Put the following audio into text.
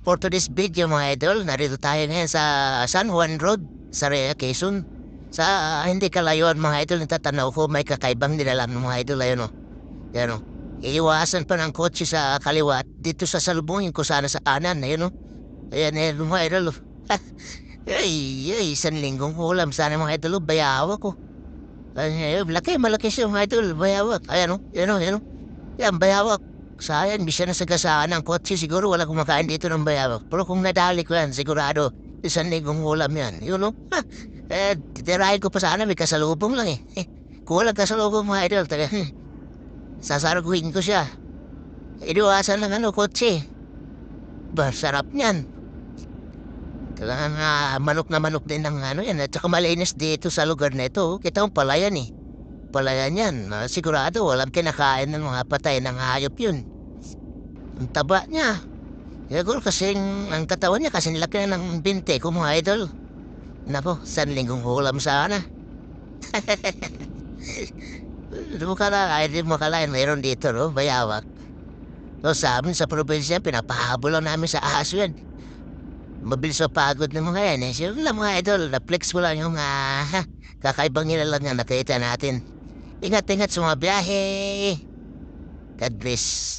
For today's video mga idol, narito tayo ngayon sa San Juan Road, sa Rea, Quezon. Sa ah, hindi kalayuan mga idol, natatanaw ko may kakaibang nilalang ng mga idol. Ayun o. Yan o. Iiwasan pa ng kotse sa kaliwa at dito sa salubungin ko sana sa kanan. Ayun o. Ayan, ayan mga idol. o. ay, ay, isang linggong ulam. Sana mga idol, o, bayawa ko. Ay, malaki, malaki siya mga idol, bayawak. Ayan o, yan o, yan o. Yan, bayawak. Sayang, di siya nasagasaan ng kotse. Siguro wala kumakain dito ng bayawak. Pero kung nadali ko yan, sigurado, isang linggong ulam yan. Yun o. Ha, eh, titirahin ko pa sana, may kasalubong lang eh. eh kung walang kasalubong mga idol, taga, hmm, sasaraguhin ko siya. Iniwasan ng ano, kotse. Ba, sarap niyan. Kailangan nga manok na manok din ng ano yan. At saka malinis dito sa lugar na ito. Kita mo palayan eh. Palayan yan. Ah, sigurado walang kinakain ng mga patay ng hayop yun. Ang taba niya. Siguro kasing ang katawan niya kasing laki na ng binte ko mga idol. Nako, san linggong ulam sana. Hindi mo kala, ay di mo kalain mayroon dito no, bayawak. So sa amin sa probinsya, pinapahabol lang namin sa aso yan. Mabilis sa pagod ng mga yan eh. Siyempre lang mga idol, na-flex mo lang yung ah, kakaibang nilalang na nakita natin. Ingat-ingat sa mga biyahe. God bless.